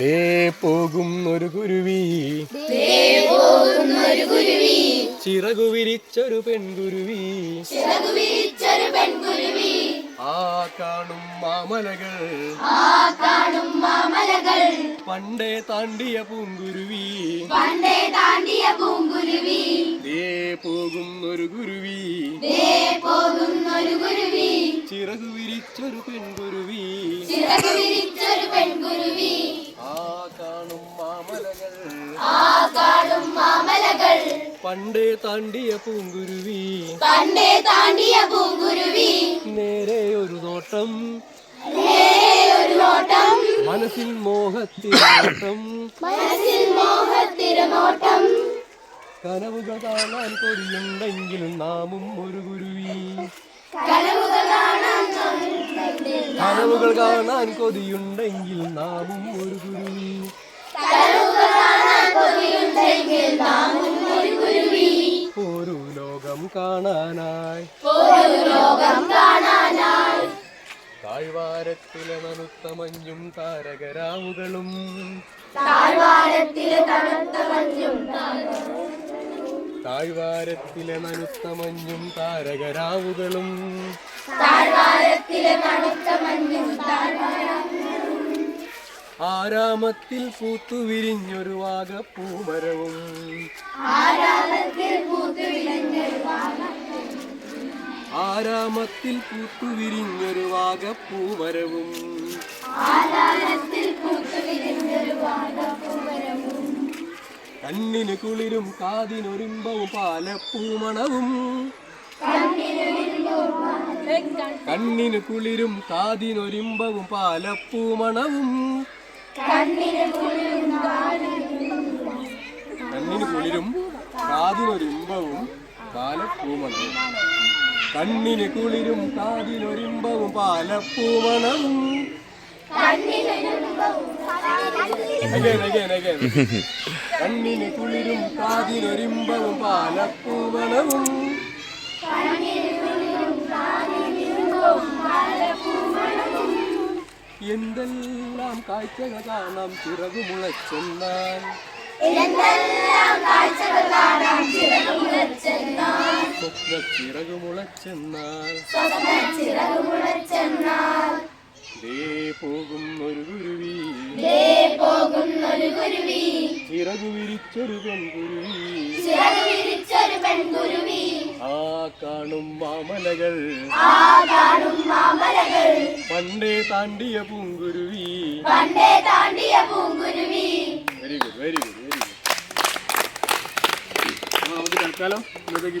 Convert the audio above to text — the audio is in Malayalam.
ദേ പോകും ഒരു കുരുവി. ചിറകു വിരിച്ചൊരു പെൺകുരുവി. ആ കാണും മാമലകൾ. പണ്ടേ താണ്ടിയ പൂങ്കുരുവി. പണ്ടേ താണ്ടിയ പൂങ്കുരുവി. ദേ പോകും ഒരു കുരുവി. ദേ പോകുന്നൊരു കുരുവി. ചിറകു വിരിച്ചൊരു പെൺകുരുവി. ചിറകു പണ്ടേ താണ്ടിയ പൂങ്കുരുവി. പണ്ടേ താണ്ടിയ പൂങ്കുരുവി. നേരെ ഒരു നോട്ടം ഒരു നോട്ടം മനസ്സിൽ മോഹത്തിരോട്ടം മനസ്സിൽ മോഹത്തിരനോട്ടം കനവുകൾ കാണാൻ കൊതിയുണ്ടെങ്കിലും നാമും ഒരു ഗുരുവി കനവുകൾ കാണാൻ കനവുകൾ കാണാൻ കൊതിയുണ്ടെങ്കിൽ നാമും ഒരു ഗുരുവി കനവുകൾ കാണാൻ കൊതിയുണ്ടെങ്കിൽ കാണാനായി. താഴ്വാരത്തിലെ മനുത്ത മഞ്ഞും താരകരാവുകളും. താഴ്വാരത്തിലെ തണുത്ത മഞ്ഞും താരകരാവുകളും. താഴ്വാരത്തിലെ തണുത്ത മഞ്ഞും ആരാമത്തിൽ പൂത്തു വിരിഞ്ഞൊരു വാഗപ്പൂമരവും. ആരാമത്തിൽ പൂത്തു വിരിഞ്ഞൊരു വാഗപ്പൂമരവും. കണ്ണിന് കുളിരും കാതിനൊരുമ്പവും പാലപ്പൂമണവും. കണ്ണിന് കുളിരും കാതിനൊരിമ്പവും പാലപ്പൂമണവും. കണ്ണിന് കുളിരും കുളിരും കാതിനൊരിമ്പവും പാലപ്പൂമണവും കണ്ണിന് കുളിരും കാതിനൊരിമ്പവും പാലപ്പൂമണവും. കണ്ണിന് കുളിരും കാതിനൊരിമ്പവും പാലപ്പൂമണവും എന്തെല്ലാം കാഴ്ചകൾ കാണാം? ചിറകു മുളച്ചെന്നാൽ. സ്വപ്ന ചിറകു മുളച്ചെന്നാൽ. ദേ പോകുന്നൊരു കുരുവി. ചിറകു വിരിച്ചൊരു പെൺകുരുവി. ആ കാണും മാമലകൾ ആ പണ്ടേ താണ്ടിയ പൂങ്കുരുവി. പണ്ടേ താണ്ടിയ പൂങ്കുരുവി. Very good very good very good നമുക്ക് തൽക്കാലം ഇന്നത്തേക്ക്